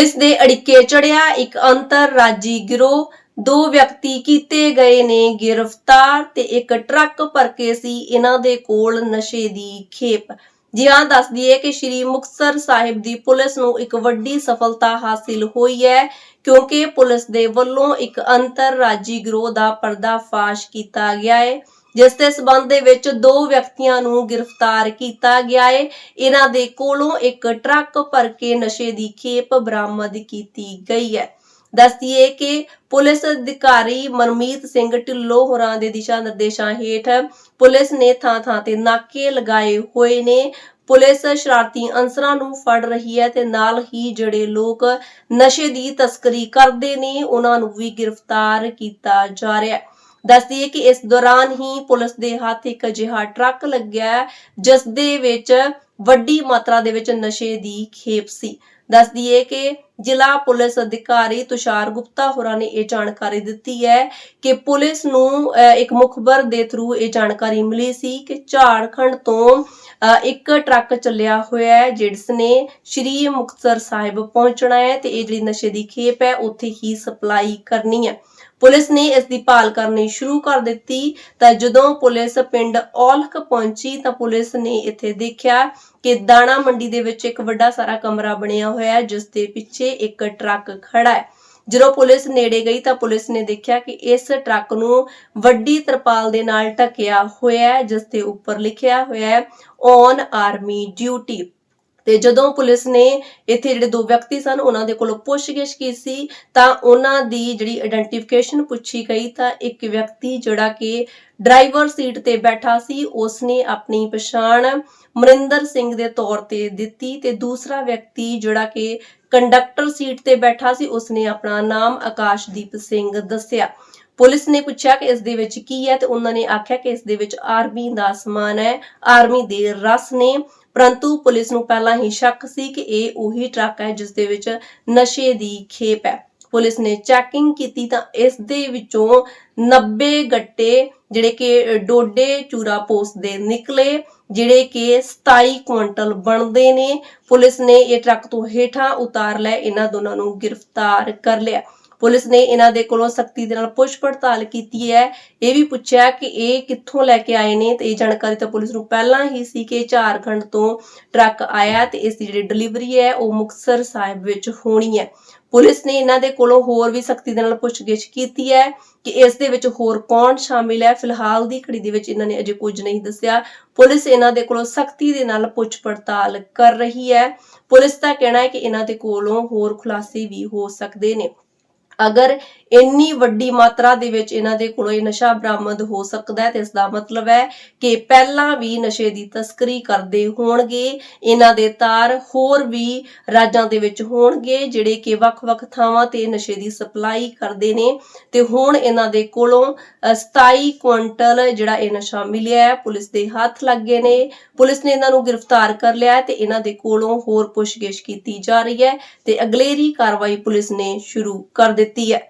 Police ਦੇ ਅੜਿੱਕੇ ਚੜਿਆ। ਇੱਕ ਅੰਤਰਰਾਜੀ ਗਿਰੋਹ ਦੋ ਵਿਅਕਤੀ ਕੀਤੇ ਗਏ ਨੇ ਗ੍ਰਿਫਤਾਰ ਤੇ ਇੱਕ ਟਰੱਕ ਭਰ ਕੇ ਸੀ ਇਹਨਾਂ ਦੇ ਕੋਲ ਨਸ਼ੇ ਦੀ ਖੇਪ। ਜੀ ਹਾਂ, ਦੱਸ ਦਈਏ ਕਿ ਸ਼੍ਰੀ ਮੁਕਤਸਰ ਸਾਹਿਬ ਦੀ ਪੁਲਿਸ ਨੂੰ ਇੱਕ ਵੱਡੀ ਸਫਲਤਾ ਹਾਸਿਲ ਹੋਈ ਹੈ ਕਿਉਂਕਿ ਪੁਲਿਸ ਦੇ ਵੱਲੋਂ ਇੱਕ ਅੰਤਰਰਾਜੀ ਗਿਰੋਹ ਦਾ ਪਰਦਾਫਾਸ਼ ਕੀਤਾ ਗਿਆ ਹੈ। ਜਿਸ ਦੇ ਸਬੰਧ ਦੇ ਵਿੱਚ ਦੋ ਵਿਅਕਤੀਆਂ ਨੂੰ ਗ੍ਰਿਫਤਾਰ ਕੀਤਾ ਗਿਆ ਹੈ ਇਹਨਾਂ ਦੇ ਕੋਲੋਂ ਇੱਕ ਟਰੱਕ ਭਰ ਕੇ ਨਸ਼ੇ ਦੀ ਖੇਪ ਬਰਾਮਦ ਕੀਤੀ ਗਈ ਹੈ। ਦੱਸਦੀਏ ਕਿ ਪੁਲਿਸ ਅਧਿਕਾਰੀ ਮਨਮੀਤ ਸਿੰਘ ਢਿੱਲੋਂ ਹੋਰਾਂ ਦੇ ਦਿਸ਼ਾ ਨਿਰਦੇਸ਼ਾਂ ਹੇਠ ਪੁਲਿਸ ਨੇ ਥਾਂ-ਥਾਂ ਤੇ ਨਾਕੇ ਲਗਾਏ ਹੋਏ ਨੇ। ਪੁਲਿਸ ਸ਼ਰਾਰਤੀ ਅਨਸਰਾਂ ਨੂੰ ਫੜ ਰਹੀ ਹੈ ਤੇ ਨਾਲ ਹੀ ਜਿਹੜੇ ਲੋਕ ਨਸ਼ੇ ਦੀ ਤਸਕਰੀ ਕਰਦੇ ਨੇ, ਉਹਨਾਂ ਨੂੰ ਵੀ ਗ੍ਰਿਫਤਾਰ ਕੀਤਾ ਜਾ ਰਿਹਾ ਹੈ। ਦੱਸਦੀ ਹੈ ਕਿ ਇਸ ਦੌਰਾਨ ਹੀ ਪੁਲਿਸ ਦੇ ਹੱਥ ਇੱਕ ਅਜਿਹਾ ਟਰੱਕ ਲੱਗਿਆ ਜਿਸ ਦੇ ਵਿੱਚ ਵੱਡੀ ਮਾਤਰਾ ਦੇ ਵਿੱਚ ਨਸ਼ੇ ਦੀ ਖੇਪ ਸੀ। ਦੱਸਦੀ ਹੈ ਕਿ ਜ਼ਿਲ੍ਹਾ ਪੁਲਿਸ ਅਧਿਕਾਰੀ ਤੁਸ਼ਾਰ ਗੁਪਤਾ ਹੋਰਾਂ ਨੇ ਇਹ ਜਾਣਕਾਰੀ ਦਿੱਤੀ ਹੈ ਕਿ ਪੁਲਿਸ ਨੂੰ ਇੱਕ ਮੁਖਬਰ ਦੇ ਥਰੂ ਇਹ ਜਾਣਕਾਰੀ ਮਿਲੀ ਸੀ ਕਿ ਝਾਰਖੰਡ ਤੋਂ ਇੱਕ ਟਰੱਕ ਚੱਲਿਆ ਹੋਇਆ ਹੈ, ਜਿਸ ਨੇ ਸ਼੍ਰੀ ਮੁਕਤਸਰ ਸਾਹਿਬ ਪਹੁੰਚਣਾ ਹੈ ਤੇ ਇਹ ਜਿਹੜੀ ਨਸ਼ੇ ਦੀ ਖੇਪ ਹੈ, ਉੱਥੇ ਹੀ ਸਪਲਾਈ ਕਰਨੀ ਹੈ। ਪੁਲਿਸ ਨੇ ਇਸ ਦੀ ਭਾਲ ਕਰਨੀ ਸ਼ੁਰੂ ਕਰ ਦਿੱਤੀ। ਤਾਂ ਜਦੋਂ ਪੁਲਿਸ ਪਿੰਡ ਔਲਖ ਪਹੁੰਚੀ ਤਾਂ ਪੁਲਿਸ ਨੇ ਇੱਥੇ ਦੇਖਿਆ ਕਿ ਦਾਣਾ ਮੰਡੀ ਦੇ ਵਿੱਚ ਇੱਕ ਵੱਡਾ ਸਾਰਾ ਕਮਰਾ ਬਣਿਆ ਹੋਇਆ ਹੈ, ਜਿਸ ਦੇ ਪਿੱਛੇ ਇੱਕ ਟਰੱਕ ਖੜਾ ਹੈ। ਜਦੋਂ ਪੁਲਿਸ ਨੇੜੇ ਗਈ ਤਾਂ ਪੁਲਿਸ ਨੇ ਦੇਖਿਆ ਕਿ ਇਸ ਟਰੱਕ ਨੂੰ ਵੱਡੀ ਤਰਪਾਲ ਦੇ ਨਾਲ ਢੱਕਿਆ ਹੋਇਆ ਹੈ, ਜਿਸ ਦੇ ਉੱਪਰ ਲਿਖਿਆ ਹੋਇਆ ਹੈ ਔਨ ਆਰਮੀ ਡਿਊਟੀ ਤੇ ਜਦੋਂ ਪੁਲਿਸ ਨੇ ਇੱਥੇ ਜਿਹੜੇ ਦੋ ਵਿਅਕਤੀ ਸਨ, ਉਹਨਾਂ ਦੇ ਕੋਲੋਂ ਪੁੱਛਗਿੱਛ ਕੀਤੀ, ਤਾਂ ਉਹਨਾਂ ਦੀ ਜਿਹੜੀ ਆਇਡੈਂਟੀਫਿਕੇਸ਼ਨ ਪੁੱਛੀ ਗਈ, ਤਾਂ ਇੱਕ ਵਿਅਕਤੀ ਜਿਹੜਾ ਕਿ ਡਰਾਈਵਰ ਸੀਟ ਤੇ ਬੈਠਾ ਸੀ, ਉਸਨੇ ਆਪਣੀ ਪਛਾਣ ਮਰਿੰਦਰ ਸਿੰਘ ਦੇ ਤੌਰ ਤੇ ਦਿੱਤੀ ਤੇ ਦੂਸਰਾ ਵਿਅਕਤੀ ਜਿਹੜਾ ਕਿ ਕੰਡਕਟਰ ਸੀਟ ਤੇ ਬੈਠਾ ਸੀ, ਉਸਨੇ ਆਪਣਾ ਨਾਮ ਆਕਾਸ਼ਦੀਪ ਸਿੰਘ ਦੱਸਿਆ। ਪੁਲਿਸ ਨੇ ਪੁੱਛਿਆ ਕਿ ਇਸ ਦੇ ਵਿੱਚ ਕੀ ਹੈ ਤੇ ਉਹਨਾਂ ਨੇ ਆਖਿਆ ਕਿ ਇਸ ਦੇ ਵਿੱਚ ਆਰਮੀ ਦਾ ਸਮਾਨ ਹੈ, ਆਰਮੀ ਦੇ ਰਸ ਨੇ। ਪਰੰਤੂ ਪੁਲਿਸ ਨੂੰ ਪਹਿਲਾਂ ਹੀ ਸ਼ੱਕ ਸੀ ਕਿ ਇਹ ਉਹੀ ਟਰੱਕ ਹੈ ਜਿਸ ਦੇ ਵਿੱਚ ਨਸ਼ੇ ਦੀ ਖੇਪ ਹੈ। ਪੁਲਿਸ ਨੇ ਚੈਕਿੰਗ ਕੀਤੀ ਤਾਂ ਇਸ ਦੇ ਵਿੱਚੋਂ 90 ਗੱਟੇ ਜਿਹੜੇ ਕਿ ਡੋਡੇ ਚੂਰਾ ਪੋਸਟ ਦੇ ਨਿਕਲੇ, ਜਿਹੜੇ ਕਿ 27 ਕੁਇੰਟਲ ਬਣਦੇ ਨੇ। ਪੁਲਿਸ ਨੇ ਇਹ ਟਰੱਕ ਤੋਂ ਹੇਠਾਂ ਉਤਾਰ ਲੈ ਇਹਨਾਂ ਦੋਨਾਂ ਨੂੰ ਗ੍ਰਿਫਤਾਰ ਕਰ ਲਿਆ। ਪੁਲਿਸ ਨੇ ਇਹਨਾਂ ਦੇ ਕੋਲੋਂ ਸਖਤੀ ਦੇ ਨਾਲ ਪੁੱਛ ਪੜਤਾਲ ਕੀਤੀ ਹੈ। ਇਹ ਵੀ ਪੁੱਛਿਆ ਕਿ ਇਹ ਕਿੱਥੋਂ ਲੈ ਕੇ ਆਏ ਨੇ ਤੇ ਇਹ ਜਾਣਕਾਰੀ ਤਾਂ ਪੁਲਿਸ ਨੂੰ ਪਹਿਲਾਂ ਹੀ ਸੀ ਕਿ ਝਾਰਖੰਡ ਤੋਂ ਟਰੱਕ ਆਇਆ ਤੇ ਇਸ ਦੀ ਜਿਹੜੀ ਡਿਲੀਵਰੀ ਹੈ ਉਹ ਮੁਕਤਸਰ ਸਾਹਿਬ ਵਿੱਚ ਹੋਣੀ ਹੈ। ਪੁਲਿਸ ਨੇ ਇਹਨਾਂ ਦੇ ਕੋਲੋਂ ਹੋਰ ਵੀ ਸਖਤੀ ਦੇ ਨਾਲ ਪੁੱਛਗਿੱਛ ਕੀਤੀ ਹੈ ਕਿ ਇਸ ਦੇ ਵਿੱਚ ਹੋਰ ਕੌਣ ਸ਼ਾਮਿਲ ਹੈ। ਫਿਲਹਾਲ ਦੀ ਘੜੀ ਦੇ ਵਿੱਚ ਇਹਨਾਂ ਨੇ ਅਜੇ ਕੁਝ ਨਹੀਂ ਦੱਸਿਆ। ਪੁਲਿਸ ਇਹਨਾਂ ਦੇ ਕੋਲੋਂ ਸਖਤੀ ਦੇ ਨਾਲ ਪੁੱਛ ਪੜਤਾਲ ਕਰ ਰਹੀ ਹੈ। ਪੁਲਿਸ ਦਾ ਕਹਿਣਾ ਹੈ ਕਿ ਇਹਨਾਂ ਦੇ ਕੋਲੋਂ ਹੋਰ ਖੁਲਾਸੇ ਵੀ ਹੋ ਸਕਦੇ ਨੇ। ਅਗਰ ਇੰਨੀ ਵੱਡੀ ਮਾਤਰਾ ਦੇ ਵਿੱਚ ਇਹਨਾਂ ਦੇ ਕੋਲੋਂ ਇਹ ਨਸ਼ਾ ਬਰਾਮਦ ਹੋ ਸਕਦਾ ਹੈ ਤੇ ਇਸ ਦਾ ਮਤਲਬ ਹੈ ਕਿ ਪਹਿਲਾਂ ਵੀ ਨਸ਼ੇ ਦੀ ਤਸਕਰੀ ਕਰਦੇ ਹੋਣਗੇ ਇਹਨਾਂ ਦੇ ਤਾਰ ਹੋਰ ਵੀ ਰਾਜਾਂ ਦੇ ਵਿੱਚ ਹੋਣਗੇ ਜਿਹੜੇ ਕਿ ਵੱਖ-ਵੱਖ ਥਾਵਾਂ ਤੇ ਨਸ਼ੇ ਦੀ ਸਪਲਾਈ ਕਰਦੇ ਨੇ। ਤੇ ਹੁਣ ਇਹਨਾਂ ਦੇ ਕੋਲੋਂ ਅ, 27 ਕੁਇੰਟਲ ਜਿਹੜਾ ਇਹ ਨਸ਼ਾ ਮਿਲਿਆ ਹੈ ਪੁਲਿਸ ਦੇ ਹੱਥ ਲੱਗੇ ਨੇ। ਪੁਲਿਸ ਨੇ ਇਹਨਾਂ ਨੂੰ ਗ੍ਰਿਫਤਾਰ ਕਰ ਲਿਆ ਹੈ ਤੇ ਇਹਨਾਂ ਦੇ ਕੋਲੋਂ ਹੋਰ ਪੁੱਛਗਿੱਛ ਕੀਤੀ ਜਾ ਰਹੀ ਹੈ ਤੇ ਅਗਲੇਰੀ ਕਾਰਵਾਈ ਪੁਲਿਸ ਨੇ ਸ਼ੁਰੂ ਕਰ ਦਿੱਤੀ ਹੈ